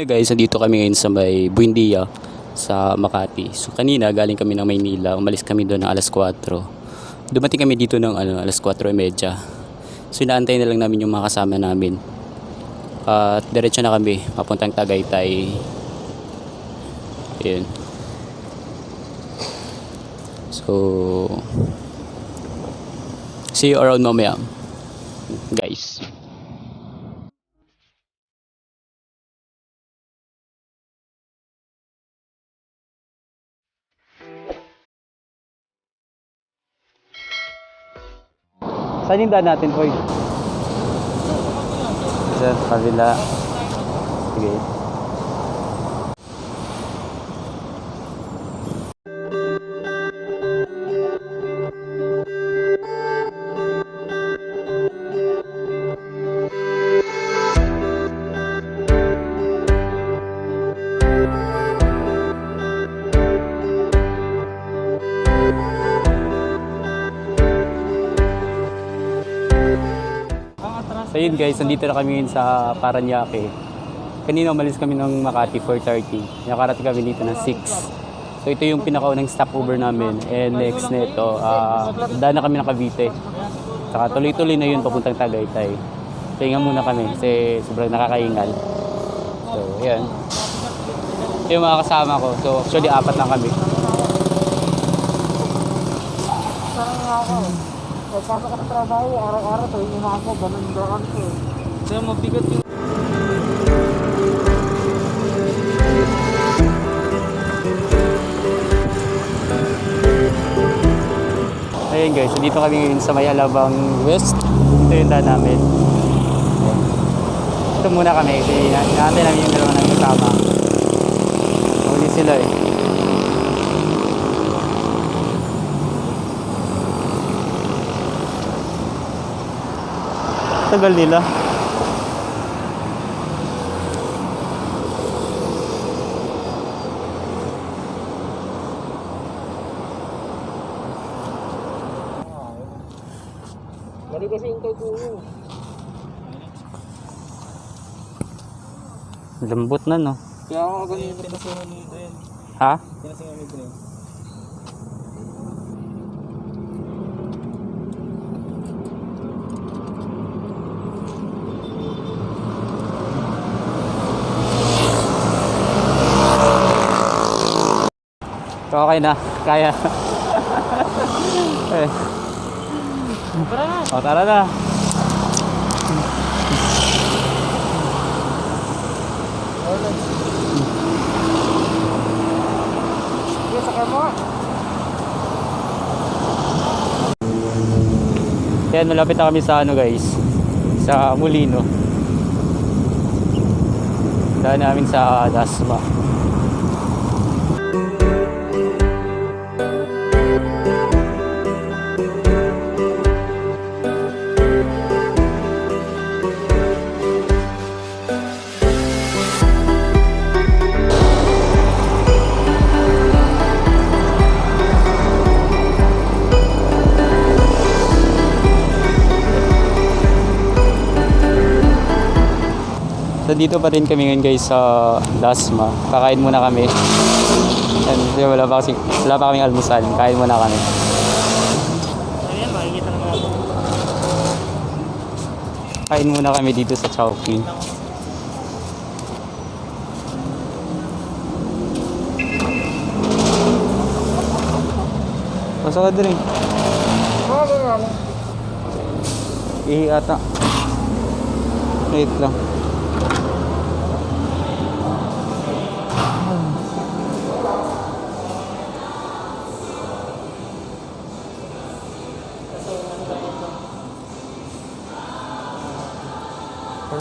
Hello guys, nandito kami ngayon sa may Buendia sa Makati. So kanina galing kami ng Maynila, umalis kami doon ng alas 4. Dumating kami dito ng ano, alas 4.30. So inaantay na lang namin yung mga kasama namin. At diretso na kami, papuntang Tagaytay. Ayun. So, see you around mamaya. Guys. Saan yung daan natin, Boy? Sa kabila. Sige. So guys, nandito na kami sa Paranaque. Kanina umalis kami ng Makati 4.30. Nakarating kami dito ng 6. So ito yung pinakaunang stopover namin. And next na ito, uh, daan na kami ng Cavite. Saka tuloy-tuloy na yun papuntang Tagaytay. Pahinga muna kami kasi sobrang nakakaingal. So yan. Ito yung mga kasama ko. So actually apat lang kami. Parang ako. Nagpasok ka sa trabaho, araw-araw tuwing umaga, ganun doon ko. Kaya mabigat yung... Ayun guys, dito kami ngayon sa Mayalabang West. Ito yung daan namin. Ito muna kami kasi naantay namin yung dalawa namin kasama. Tagal nila. Mali kasi yung Kuya. Lambot na no. Kaya ako ganito kasi nandito yan. Ha? Kinasingamit ko Okay na. Kaya. eh. Tara na! O, tara na. Yan, malapit na kami sa ano guys. Sa Molino. Daan namin sa Dasma. So dito pa rin kami ngayon guys sa Dasma. Kakain muna kami. Yan, kasi wala pa kasi wala pa kaming almusal. Kain muna kami. Kain muna kami dito sa Chowking. Pasok ka din ganyan. Ihi ata. Wait lang.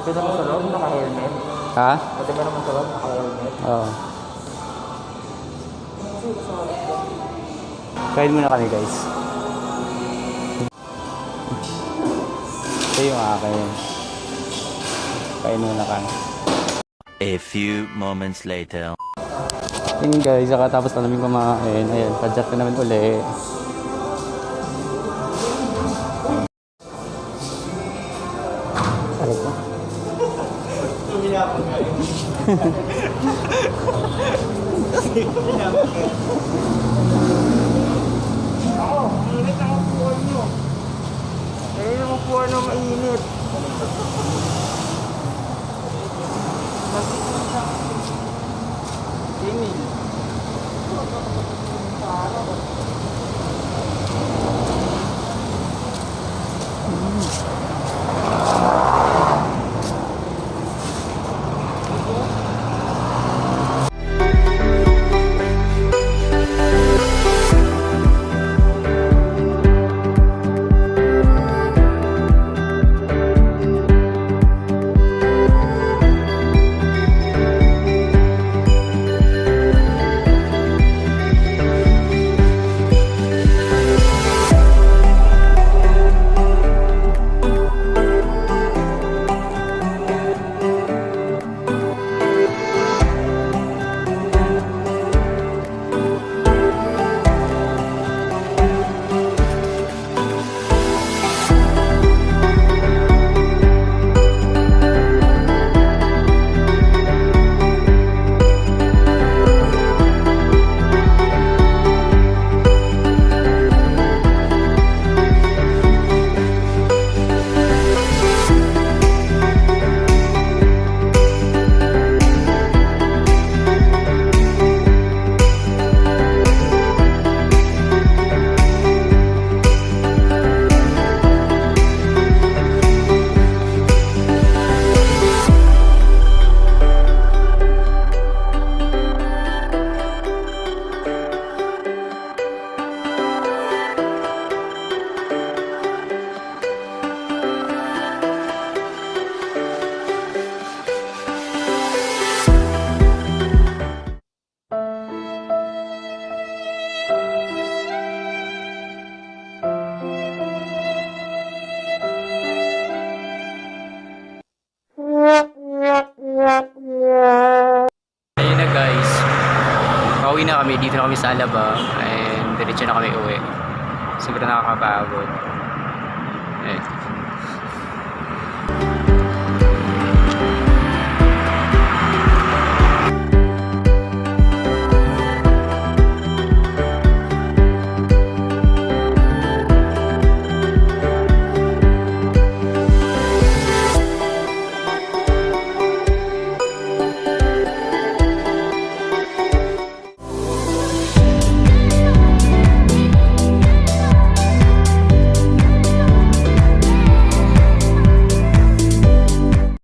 Pati naman sa loob, naka-helmet. Ha? Pati ba naman sa loob, naka-helmet. Oo. Kain muna kami guys. Ito yung akin. Kain muna kami. A few moments later. Yun guys, kakatapos na namin kumain. Ayan, padjak na naman uli. Ano po? Ako, init ang upuan nyo. Kaya yung upuan nyo mainit. Pauwi na kami. Dito na kami sa Alaba. And diretso na kami uwi. Sobrang nakakapagod. Eh,